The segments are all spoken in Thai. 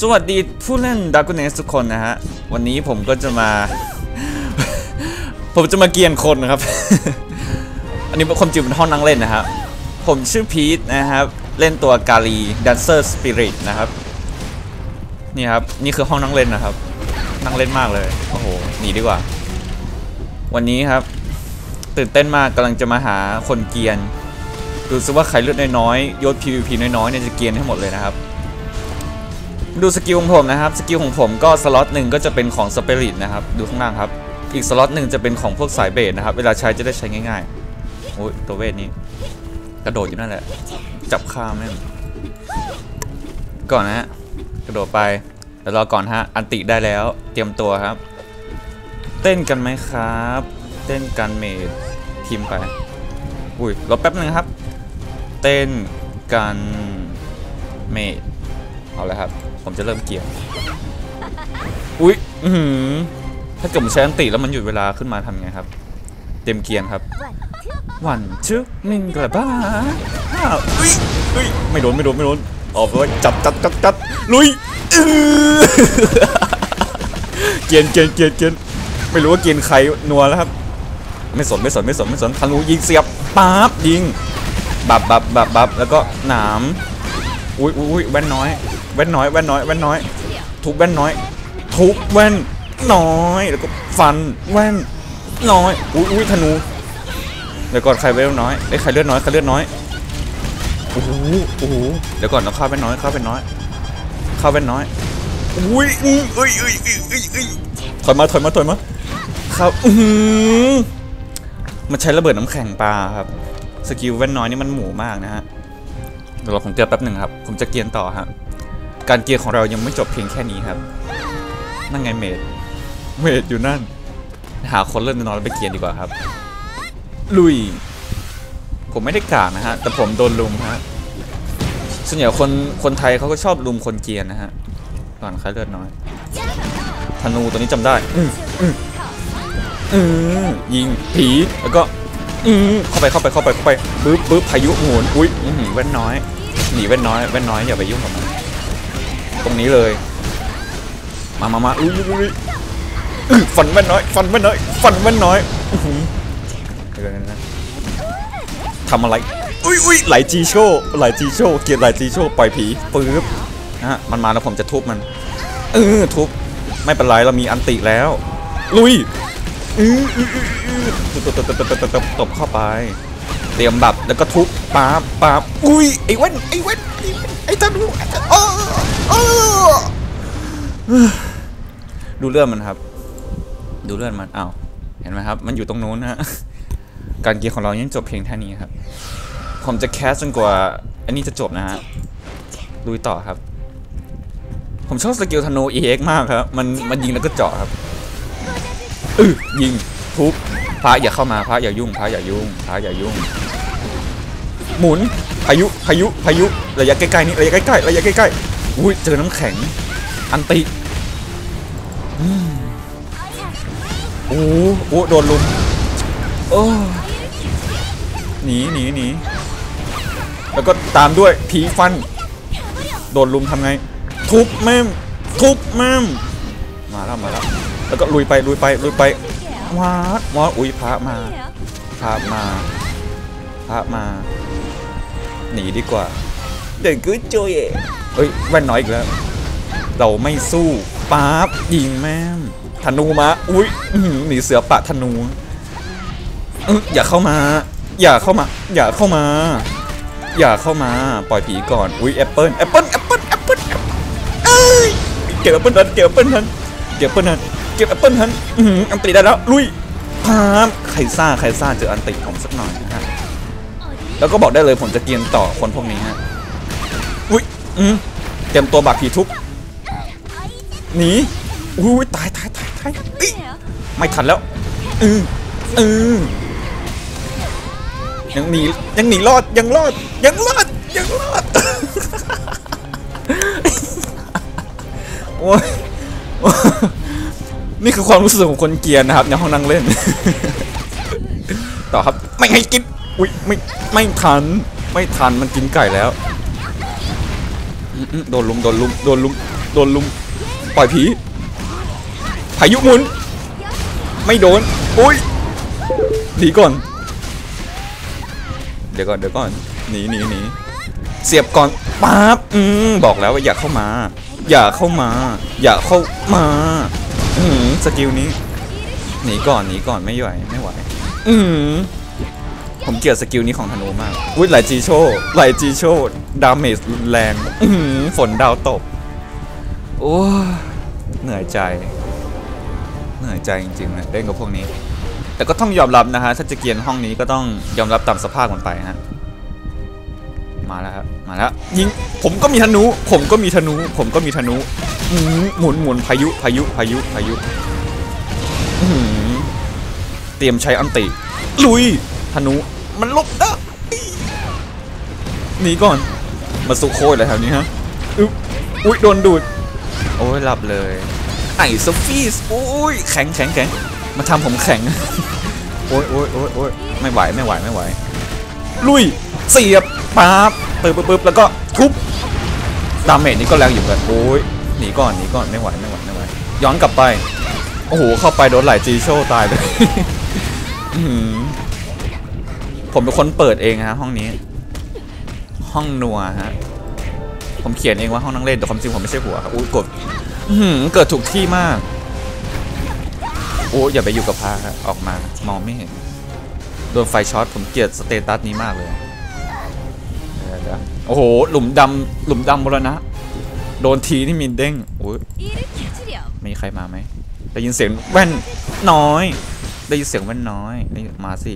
สวัสดีผู้เล่นดักเนสทุกคนนะฮะ วันนี้ผมก็จะมา ผมจะมาเกียนคนนะครับ อันนี้เป็นคนจีบเป็นห้องนั่งเล่นนะครับ ผมชื่อพีทนะครับ เล่นตัวกาลี Dancer Spirit นะครับ นี่ครับ นี่คือห้องนั่งเล่นนะครับ นั่งเล่นมากเลย โอ้โห หนีดีกว่า วันนี้ครับ ตื่นเต้นมากกำลังจะมาหาคนเกียน ดูซิว่าใครเลือดน้อยๆยศ PVP น้อยๆเนี่ยจะเกียนให้หมดเลยนะครับ ดูสกิลของผมนะครับ สกิลของผมก็สล็อตหนึ่งก็จะเป็นของสเปริตนะครับ ดูข้างล่างครับ อีกสล็อตหนึ่งจะเป็นของพวกสายเบสนะครับ เวลาใช้จะได้ใช้ง่ายๆโอ้ยตัวเวทนี้ กระโดดอยู่นั่นแหละ จับข้ามแม่งก่อนนะฮะ กระโดดไปเดี๋ยวรอก่อนฮะ อันติได้แล้ว เตรียมตัวครับ เต้นกันไหมครับ เต้นกันเมดทีมไป อุ้ย รอแป๊บหนึ่งครับ เต้นกันเมดเอาเลยครับ ผมจะเริ่มเกี่ยว อุ้ยอือหือถ้าเกิดผมใช้อันติแล้วมันหยุดเวลาขึ้นมาทำไงครับ เต็มเกียร์ครับวันชื่อหนึ่งกระบ้าห้าอุ้ยอุ้ยไม่โดนไม่โดนไม่โดนออกเลยจับจับจับจับลุยเกียนเกียนเกียนเกียนไม่รู้ว่าเกียนใครนัวแล้วครับ ไม่สนไม่สนไม่สนไม่สนธนูยิงเสียบปั๊บยิงบับบับบับบับแล้วก็หนามอุ้ยอุ้ยอุ้ยแว่นน้อย แว่นน้อยแว่นน้อยแว่นน้อย ทุบแว่นน้อย ทุบแว่นน้อยแล้วก็ฟันแว่นน้อยอุ้ยอุ้ยธนูเดี๋ยวก่อนใครเวลน้อยไอ้ยใครเลือดน้อยใครเลือดน้อยโอ้โหโอ้โหเดี๋ยวก่อนเราเข้าแว่นน้อยเข้าแว่นน้อยเข้าแว่นน้อยอุ้ยอุ้ยอุ้ยอุ้ยอุ้ยอุ้ยถอยมาถอยมาถอยมาเข้าอือหือมันใช้ระเบิดน้ำแข็งปลาครับสกิลแว่นน้อยนี่มันหมูมากนะฮะเดี๋ยวเราผมเตือนแป๊บหนึ่งครับ ผมจะเกียนต่อครับ การเกียร์ของเรายังไม่จบเพียงแค่นี้ครับ นั่นไงเมดเมดอยู่นั่น หาคนเล่นน้อยไปเกียนดีกว่าครับ ลุย ผมไม่ได้กากนะฮะ แต่ผมโดนลุมฮะ ส่วนใหญ่คนคนไทยเขาก็ชอบลุมคนเกียนนะฮะก่อนใครเลือดน้อย ธนูตัวนี้จำได้ อืมอืมอือยิงผีแล้วก็ อือเข้าไปเข้าไปเข้าไปเข้าไปปึ๊บปึ๊บพายุหมุนอุ้ยอือหือแว่นน้อยหนีแว่นน้อยแว่นน้อยอย่าไปยุ่งกับมัน รงนี้เลย มามามาอุ้ยอุ้ยอุ้ยฝันแว่นน้อย ฟันแว่นน้อย ฟันแว่นน้อยอื้อหือเดี๋ยวนะทำอะไรอุ้ยอุ้ยไหลจีโชไหลจีโชเกียดไหลจีโชปล่อยผีปึ๊บนะฮะมันมาแล้วผมจะทุบมัน เออทุบไม่เป็นไรเรามีอันติแล้ว ลุยอืออืออืออื้อตบตบตบตบตบตบตบเข้าไป เตรียมบับแล้วก็ทุบปาบปาบอุ้ยไอ้เว้นไอ้เว้นไอ้เว้นไอ้ธนูไอ้ธนูอ้ออ้อดูเลือดมันครับ ดูเลือดมันอ้าวเห็นไหมครับ มันอยู่ตรงนู้นนะฮะการเกียร์ของเรายังจบเพียงแค่นี้ครับ ผมจะแคสจนกว่า อันนี้จะจบนะฮะลุยต่อครับ ผมชอบสกิลธนู EX มากครับ มันมันยิงแล้วก็เจาะครับ อือยิงทุบ พระอย่าเข้ามาพระอย่ายุ่งพระอย่ายุ่งพระอย่ายุ่ง หมุนพายุพายุพายุระยะใกล้ๆนี่ระยะใกล้ๆระยะใกล้ๆอุ้ยเจอน้ำแข็ง อันติโอ้โอ้โดนลุมโอ้หนีหนีหนีแล้วก็ตามด้วยผีฟัน โดนลุมทำไง ทุบแม่มทุบแม่มมาแล้วมาแล้วแล้วก็ลุยไปลุยไปลุยไป ว้าดว้าดอุ้ยพระมา พระมา พระมา หนีดีกว่า เด็กกูโจยเฮ้ยแว่นน้อยอีกแล้ว เราไม่สู้ป๊าบยิงแม่มธนูมา อุ้ยหนีเสือปะธนูอย่าเข้ามา อย่าเข้ามา อย่าเข้ามา อย่าเข้ามา ปล่อยผีก่อน อุ้ยแอปเปิลแอปเปิลแอปเปิลแอปเปิลเอ้ยเก็บแอปเปิลทันเก็บแอปเปิลทันเก็บแอปเปิลทัน เก็บแอปเปิลทันอันติได้แล้ว ลุยพามใครซ่าใครซ่าเจออันติผมสักหน่อยนะฮะแล้วก็บอกได้เลยผมจะเกียนต่อคนพวกนี้ฮะอุ้ยอืมเตรียมตัวบากผีทุบหนีอุ้ยตายตายตายตายเอ้ยไม่ทันแล้วอืออือยังหนียังหนีรอดยังรอดยังรอดยังรอดโอ้ย นี่คือความรู้สึกของคนเกียร์นะครับในห้องนั่งเล่น ต่อครับไม่ให้กินอุ้ยไม่ไม่ทัน ไม่ทันมันกินไก่แล้วโดนลุมโดนลุมโดนลุมโดนลุมปล่อยผีพายุหมุน ไม่โดนอุ้ยหนีก่อน เดี๋ยวก่อนเดี๋ยวก่อนหนีหนีหนีเสียบก่อนปั๊บอืมบอกแล้วว่าอย่าเข้ามา อย่าเข้ามา อย่าเข้ามาอืม สกิลนี้ หนีก่อนหนีก่อนไม่ไหวไม่ไหว อืผมเกลียดสกิลนี้ของธนูมากอุ้ยไหลจีโชไหลจีโชดาเมจแรงอืมฝนดาวตก โอ้ เหนื่อยใจ เหนื่อยใจจริงๆนะเล่นกับพวกนี้ แต่ก็ต้องยอมรับนะฮะ ถ้าจะเกียนห้องนี้ก็ต้องยอมรับตามสภาพมันไปฮะ มาแล้วครับ มาแล้วยิงผมก็มีธนู ผมก็มีธนู ผมก็มีธนูหมุนหมุนพายุพายุพายุพายุเตรียมใช้อันติ ลุยธนูมันลบได้หนีก่อน มาสุโคยอะไรแถวนี้ฮะอุ๊ยอุ้ยโดนดูด โอ้ยหลับเลย ไอ้ซอฟีสโอ้ยแข็งแข็งแข็งมาทำผมแข็ง โอ้ยโอ้ยโอ้ยโอ้ยไม่ไหวไม่ไหวไม่ไหว ลุยเสียบปั๊บ ปึ๊บปึ๊บแล้วก็ทุบดาเมจนี่ก็แรงอยู่กันโอ้ยหนีก่อนหนีก่อนไม่ไหวไม่ไหวไม่ไหวย้อนกลับไปโอ้โหเข้าไปโดนไหลจีโชตายเลยผมเป็นคนเปิดเองฮะห้องนี้ ห้องนัวฮะผมเขียนเองว่าห้องนั่งเล่นแต่ความจริงผมไม่ใช่หัวครับอุ้ยกดอื้อหือเกิดถูกที่มากโอ้ยอย่าไปอยู่กับพาครับออกมามองไม่เห็นโดนไฟช็อตผมเกลียดสเตตัสนี้มากเลย ยวโอ้โห หลุมดำหลุมดำมรณะ โดนทีนี่มีเด้งโอ้ยมีใครมาไหมได้ยินเสียงแว่นน้อย ได้ยินเสียงแว่นน้อยมาสิ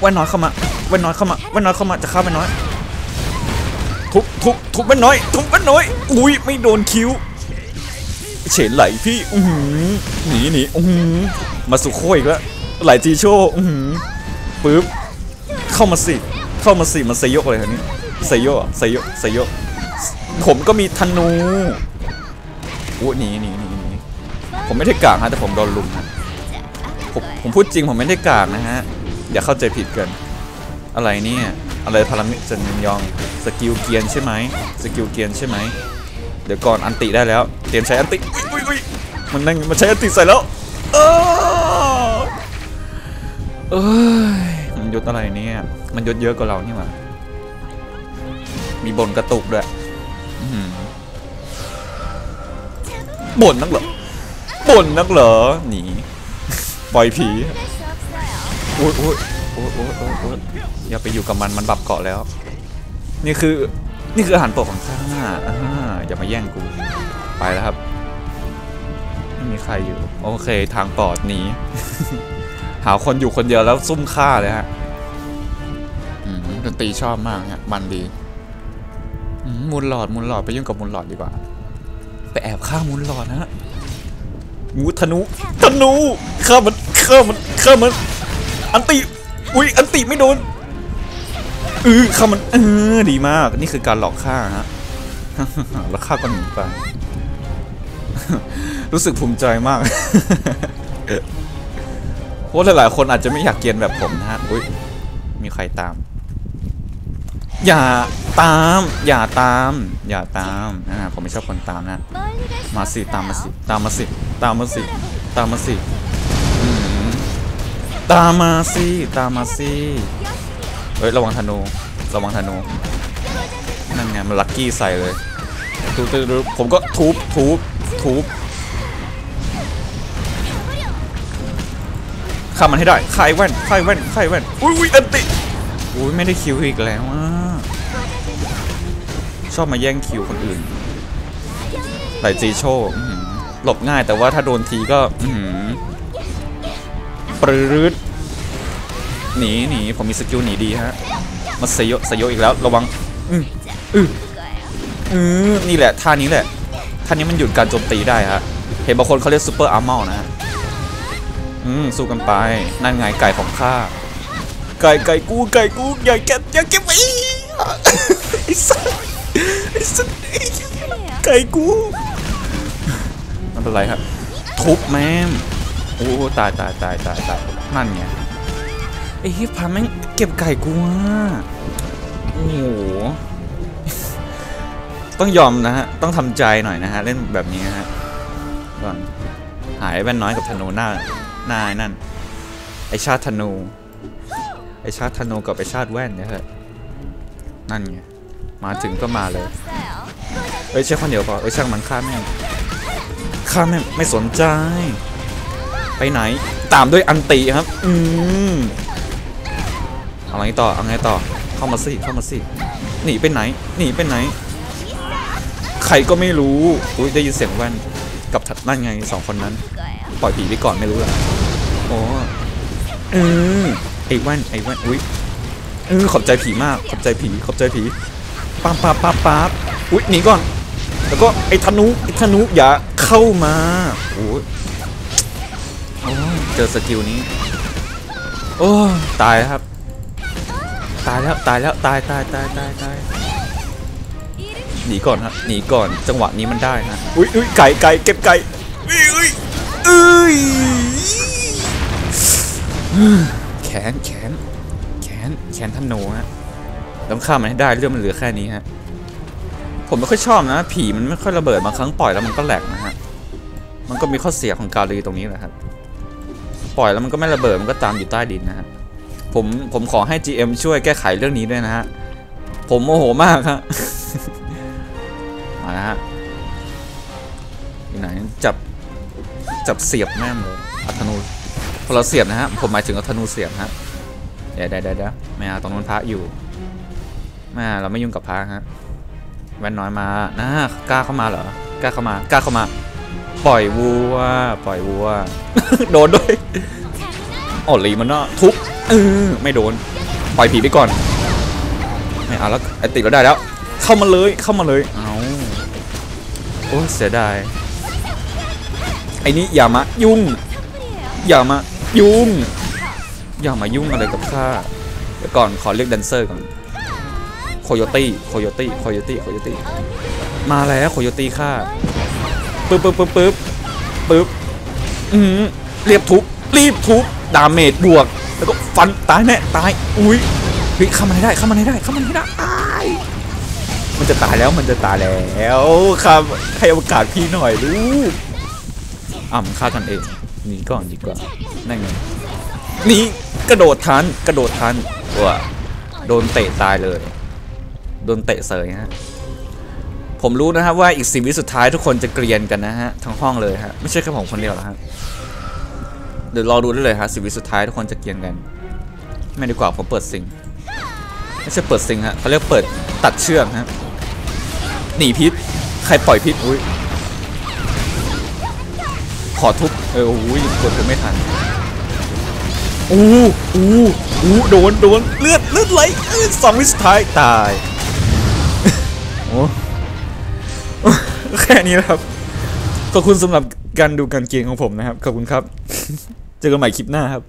แว่นน้อยเข้ามาแว่นน้อยเข้ามาแว่นน้อยเข้ามาจะฆ่าแว่นน้อย ทุบทุบทุบแว่นน้อยทุบแว่นน้อย อุ้ยไม่โดนคิ้วเฉลไหลพี่อือหนีหนีอือมาสุโคอีกแล้วไหลจีโชอือปึ๊บเข้ามาสิเข้ามาสิมันสยกอะเลยทีนี้ ไซโยกไซโยกไซโยผมก็มีธนูอู้หนีหนีหนีหนีผมไม่ได้กากฮะแต่ผมโดนลุมฮะผมผมพูดจริงผมไม่ได้กากนะฮะอย่าเข้าใจผิดกัน อะไรเนี่ยอะไรพลังจันยองสกิลเกียนใช่ไหมสกิลเกียนใช่ไหมเดี๋ยวก่อนอันติได้แล้ว เตรียมใช้อันติมันนั่งมันใช้อันติใส่แล้วเออเอ้ยมันยศอะไรเนี่ย มันยศเยอะกว่าเรานี่หว่า มีบนกระตุกด้วยบ่นนักเหรอบ่นนักเหรอ หนี ปล่อยผีโอ้ยโอ้ยโอ้ยโอ้ยโอ้ยอย่าไปอยู่กับมัน มันบับเกาะแล้ว นี่คือ นี่คืออาหารโปรดของข้าอย่ามาแย่งกู ไปแล้วครับ ไม่มีใครอยู่ โอเค ทางปลอดหนี หาคนอยู่คนเดียวแล้วซุ่มฆ่าเลยฮะดนตรีชอบมากเนี่ยมันดี มูลหลอดมูลหลอดไปยุ่งกับมูลหลอดดีกว่า ไปแอบฆ่ามูลหลอดนะฮะงูธนูธนูฆ่ามันฆ่ามันฆ่ามัน อันติอุ้ยอันติไม่โดนเออฆ่ามันเออดีมาก นี่คือการหลอกฆ่าฮะแล้วฆ่าก็หนีไปรู้สึกภูมิใจมากเพราะหลายๆคนอาจจะไม่อยากเกียนแบบผมนะฮะอุ้ยมีใครตาม อย่าตาม อย่าตาม อย่าตามอ่าผมไม่ชอบคนตามนะ มาสิตามมาสิตามมาสิตามมาสิตามมาสิตามมาสิตามมาสิเฮ้ยระวังธนูระวังธนูนั่นไงมันลักกี้ใส่เลยดูดูผมก็ทูบทูบทูบฆ่ามันให้ได้ไข่แว่นไข่แว่นไข่แว่นอุ้ยอันติอุ้ยไม่ได้คิวอีกแล้วอะ ชอบมาแย่งคิวคนอื่นไหลจีโชหลบง่ายแต่ว่าถ้าโดนทีก็ปรืดหนีหนีผมมีสกิลหนีดีฮะ มาสยสยอีกแล้วระวังอืออือนี่แหละท่านี้แหละท่านี้มันหยุดการโจมตีได้ฮะ เห็นบางคนเขาเรียกซูเปอร์อาร์มอลนะฮะอืมสู้กันไป นั่นไงไก่ของข้าไก่ไก่กูไก่กูใหญ่แก่ใหญ่แก่ไปไอ้สัส ไอ้สัตว์ไก่กูมันเป็นไรครับ ทุบแม่มโอ้ตายตายตายตายตายนั่นไงไอ้ฮิปพาแม่งเก็บไก่กูอะโอ้โหต้องยอมนะฮะ ต้องทำใจหน่อยนะฮะ เล่นแบบนี้ฮะก่อนหายแว่นน้อยกับธนูหน้าหน้านั่น ไอชาติธนู ไอชาติธนูกับไอชาติแว่นเนี่ยฮะนั่นไง มาถึงก็มาเลย เอ้ยเช่ข้าเดียวป่ะเอ้ยช่างมันฆ่าแม่ฆ่าแม่ไม่สนใจ ไปไหน ตามด้วยอันตีครับ อืมเอาไงต่อเอาไงต่อ เข้ามาสิเข้ามาสิหนีไปไหนหนีไปไหน ใครก็ไม่รู้อุ้ยได้ยินเสียงแว่นกับถัดนั่นไงสองคนนั้น ปล่อยผีไปก่อนไม่รู้หรอโอ้เออไอ้แว่นไอ้แว่นอุ้ยอือขอบใจผีมาก ขอบใจผี ขอบใจผี ปั๊บปั๊บปั๊บปั๊บอุ้ยหนีก่อน แล้วก็ไอ้ธนูไอ้ธนูอย่าเข้ามาโอ้ยเจอสกิลนี้ โอ้ตายครับ ตายแล้วตายแล้วตายตายตายตายตายหนีก่อนฮะหนีก่อนจังหวะนี้มันได้ฮะอุ้ยอุ้ยไก่ไก่เก็บไก่อุ้ยอุ้ยเอ้ยแขนแขนแขนแขนธนูฮะ ต้องฆ่ามันให้ได้เรื่องมันเหลือแค่นี้ฮะผมไม่ค่อยชอบนะ ผีมันไม่ค่อยระเบิดบางครั้งปล่อยแล้วมันก็แหลกนะฮะมันก็มีข้อเสียของการีตรงนี้แหละครับปล่อยแล้วมันก็ไม่ระเบิดมันก็ตามอยู่ใต้ดินนะฮะผมผมขอให้ GM ช่วยแก้ไขเรื่องนี้ด้วยนะฮะผมโมโหมากฮะมาฮะอยู่ไหนจับจับเสียบแม่เลยอาธนูพอเราเสียบนะฮะผมหมายถึงอาธนูเสียบฮะเดี๋ยวเดี๋ยวเดี๋ยวไม่เอาตรงนู้นพระอยู่ ม่เอาเราไม่ยุ่งกับพระฮะแว่นน้อยมานะกล้าเข้ามาเหรอกล้าเข้ามากล้าเข้ามา ปล่อยวัว ปล่อยวัว โดนด้วยอ๋อลีมันเนาะทุบเออไม่โดน ปล่อยผีไปก่อนไม่เอาแล้วไอติดเราได้แล้ว เข้ามาเลยเข้ามาเลยเอาโอ้เสียดายไอ้นี่อย่ามายุ่ง อย่ามายุ่ง อย่ามายุ่งอะไรกับข้าเดี๋ยวก่อนขอเรียกแดนเซอร์ก่อน คโยตี้โคโยตี้โคโยตี้โคโยตี้มาแล้วโคโยตี้ข้าปึ๊บปึ๊บปึ๊บปึ๊บปึ๊บอืมเรียบทุบรีบทุบดาเมจบวก แล้วก็ฟันตายแน่ตายอุ้ยเฮ้ยเข้ามาให้ได้เข้ามาให้ได้เข้ามาให้ได้มันจะตายแล้วมันจะตายแล้วครับให้โอกาสพี่หน่อยลูกอะมันฆ่ากันเองหนีก่อนดีกว่านั่นไงหนี่กระโดดทันกระโดดทันว้าโดนเตะตายเลย โดนเตะเสยฮะผมรู้นะครับว่าอีกสิบวิสุดท้ายทุกคนจะเกรียนกันนะฮะทั้งห้องเลยฮะไม่ใช่แค่ผมคนเดียวหรอกฮะเดี๋ยวรอดูได้เลยฮะสิบวิสุดท้ายทุกคนจะเกรียนกัน ไม่ดีกว่าผมเปิดซิงไม่ใช่เปิดซิงฮะเขาเรียกเปิดตัดเชือกฮะหนีพิษใครปล่อยพิษอุ้ยขอทุบเอออุ้ยกดผมไม่ทันอู้อู้อู้โดนโดนเลือดเลือดไหลสองวิสุดท้ายตาย โอ้แค่นี้นะครับ ขอบคุณสำหรับการดูการเกมของผมนะครับ ขอบคุณครับ เจอกันใหม่คลิปหน้าครับ